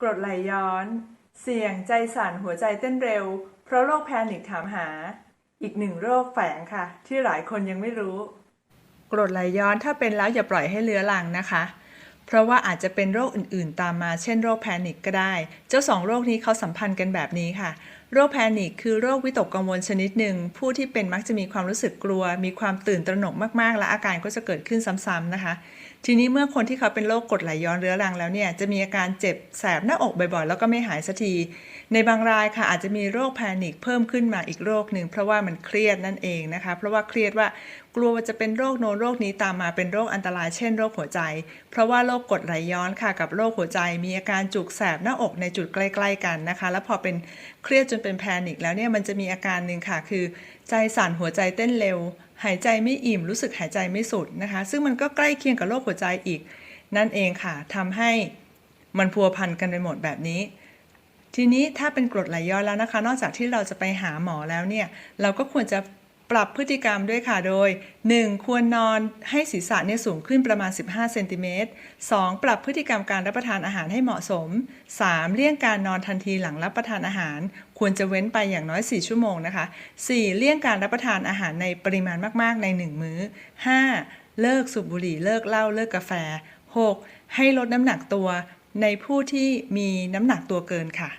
กรดไหลย้อน เสี่ยงใจสั่นหัวใจเต้นเร็ว เพราะโรคแพนิคถามหา อีกหนึ่งโรคแฝงค่ะ ที่หลายคนยังไม่รู้ กรดไหลย้อนถ้าเป็นแล้วอย่าปล่อยให้เลื้อรังนะคะ เพราะว่าอาจจะเป็นโรคอื่นๆ ตามมา เช่นโรคแพนิคก็ได้ เจ้าสองโรคนี้เขาสัมพันธ์กันแบบนี้ค่ะ โรคแพนิคคือโรควิตกกังวลชนิดหนึ่ง ผู้ที่เป็นมักจะมีความรู้สึกกลัว มีความตื่นตระหนกมากๆ และอาการก็จะเกิดขึ้นซ้ำๆนะคะ ทีนี้เมื่อคนที่เขาเป็นโรคกดไหลย้อนเรื้อรังแล้วเนี่ยจะมีอาการเจ็บแสบหน้าอกบ่อยๆ แล้วก็ไม่หายสักที ในบางรายค่ะอาจจะมีโรคแพนิคเพิ่มขึ้นมาอีกโรคหนึ่งเพราะว่ามันเครียดนั่นเองนะคะ เพราะว่าเครียดว่ากลัวว่าจะเป็นโรคโน้นโรคนี้ตามมาเป็นโรคอันตรายเช่นโรคหัวใจ เพราะว่าโรคกดไหลย้อนค่ะกับโรคหัวใจ มีอาการจุกแสบหน้าอกในจุดใกล้ ๆ กันนะคะ แล้วพอเป็นเครียดจนเป็นแพนิคแล้วเนี่ยมันจะมีอาการหนึ่งค่ะ คือใจสั่นหัวใจเต้นเร็ว หายใจไม่อิ่มรู้สึกหายใจไม่สุดนะคะ ซึ่งมันก็ใกล้เคียงกับโรคหัวใจอีก นั่นเองค่ะทำให้มันพัวพันกันไปหมดแบบนี้ ทีนี้ถ้าเป็นกรดไหลย้อนแล้วนะคะ นอกจากที่เราจะไปหาหมอแล้วเนี่ยเราก็ควรจะ ปรับพฤติกรรมด้วยค่ะโดย 1. ควรนอนให้ศีรษะเนี่ยสูงขึ้นประมาณ 15 เซนติเมตร 2. ปรับพฤติกรรมการรับประทานอาหารให้เหมาะสม 3. เลี่ยงการนอนทันทีหลังรับประทานอาหาร ควรจะเว้นไปอย่างน้อย 4 ชั่วโมงนะคะ 4. เลี่ยงการรับประทานอาหารในปริมาณมาก ๆ ใน 1 มื้อ 5. เลิกสูบบุหรี่เลิกเหล้าเลิกกาแฟ 6. ให้ลดน้ำหนักตัวในผู้ที่มีน้ำหนักตัวเกินค่ะ